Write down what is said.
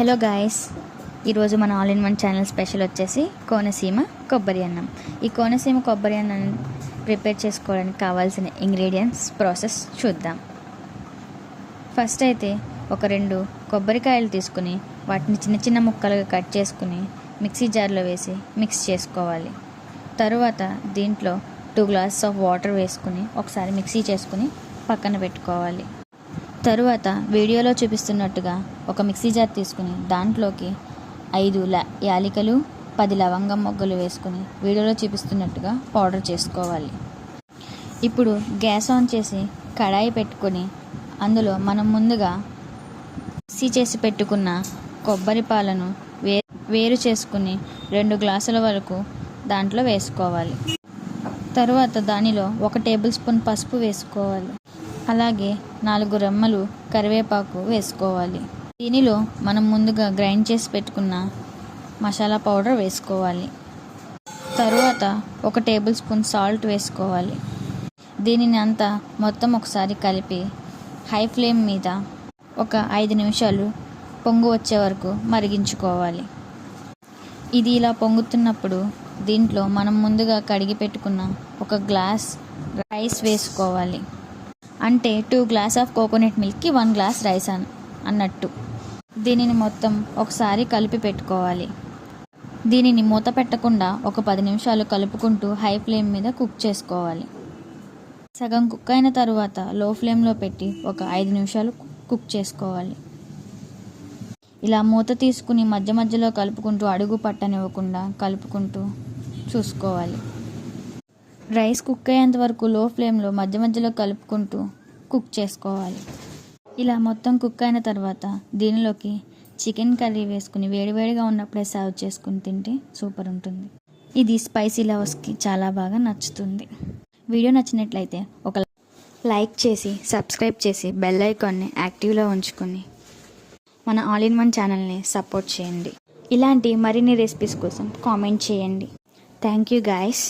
Hello guys ఈరోజు మన all in one channel special వచ్చేసి కోనసీమ కొబ్బరి అన్నం. ఈ కోనసీమ కొబ్బరి అన్నం ప్రిపేర్ చేసుకోవడానికి కావాల్సిన ఇంగ్రీడియంట్స్ ప్రాసెస్ చూద్దాం. ఫస్ట్ అయితే ఒక రెండు కొబ్బరికాయలు తీసుకుని వాటిని చిన్న చిన్న ముక్కలుగా కట్ చేసుకుని మిక్సీ జార్లో వేసి మిక్స్ చేసుకోవాలి. తరువాత దీంట్లో టూ గ్లాసెస్ ఆఫ్ వాటర్ వేసుకుని ఒకసారి మిక్సీ చేసుకుని పక్కన పెట్టుకోవాలి. తరువాత వీడియోలో చూపిస్తున్నట్టుగా ఒక మిక్సీ జార్ తీసుకుని దాంట్లోకి ఐదు ల యాలికలు పది లవంగం మొగ్గలు వేసుకుని వీడియోలో చూపిస్తున్నట్టుగా పౌడర్ చేసుకోవాలి. ఇప్పుడు గ్యాస్ ఆన్ చేసి కడాయి పెట్టుకొని అందులో మనం ముందుగా మిక్సీ చేసి పెట్టుకున్న కొబ్బరి పాలను వే వేరు చేసుకుని రెండు గ్లాసుల వరకు దాంట్లో వేసుకోవాలి. తరువాత దానిలో ఒక టేబుల్ స్పూన్ పసుపు వేసుకోవాలి. అలాగే నాలుగు రెమ్మలు కరివేపాకు వేసుకోవాలి. దీనిలో మనం ముందుగా గ్రైండ్ చేసి పెట్టుకున్న మసాలా పౌడర్ వేసుకోవాలి. తరువాత ఒక టేబుల్ స్పూన్ సాల్ట్ వేసుకోవాలి. దీనిని అంతా మొత్తం ఒకసారి కలిపి హై ఫ్లేమ్ మీద ఒక ఐదు నిమిషాలు పొంగు వచ్చే వరకు మరిగించుకోవాలి. ఇది ఇలా పొంగుతున్నప్పుడు దీంట్లో మనం ముందుగా కడిగి పెట్టుకున్న ఒక గ్లాస్ రైస్ వేసుకోవాలి. అంటే టూ గ్లాస్ ఆఫ్ కోకోనట్ మిల్క్కి వన్ గ్లాస్ రైస్ అన్ అన్నట్టు. దీనిని మొత్తం ఒకసారి కలిపి పెట్టుకోవాలి. దీనిని మూత పెట్టకుండా ఒక పది నిమిషాలు కలుపుకుంటూ హై ఫ్లేమ్ మీద కుక్ చేసుకోవాలి. సగం కుక్ అయిన తర్వాత లో ఫ్లేమ్లో పెట్టి ఒక ఐదు నిమిషాలు కుక్ చేసుకోవాలి. ఇలా మూత తీసుకుని మధ్య మధ్యలో కలుపుకుంటూ అడుగు పట్టనివ్వకుండా కలుపుకుంటూ చూసుకోవాలి. రైస్ కుక్ అయ్యేంత వరకు లో ఫ్లేమ్లో మధ్య మధ్యలో కలుపుకుంటూ కుక్ చేసుకోవాలి. ఇలా మొత్తం కుక్ అయిన తర్వాత దీనిలోకి చికెన్ కర్రీ వేసుకుని వేడివేడిగా ఉన్నప్పుడే సర్వ్ చేసుకుని తింటే సూపర్ ఉంటుంది. ఇది స్పైసీ లవర్స్కి చాలా బాగా నచ్చుతుంది. వీడియో నచ్చినట్లయితే ఒక లైక్ చేసి సబ్స్క్రైబ్ చేసి బెల్ ఐకాన్ని యాక్టివ్లో ఉంచుకొని మన ఆల్ ఇన్ వన్ ఛానల్ని సపోర్ట్ చేయండి. ఇలాంటి మరిన్ని రెసిపీస్ కోసం కామెంట్ చేయండి. Thank you guys.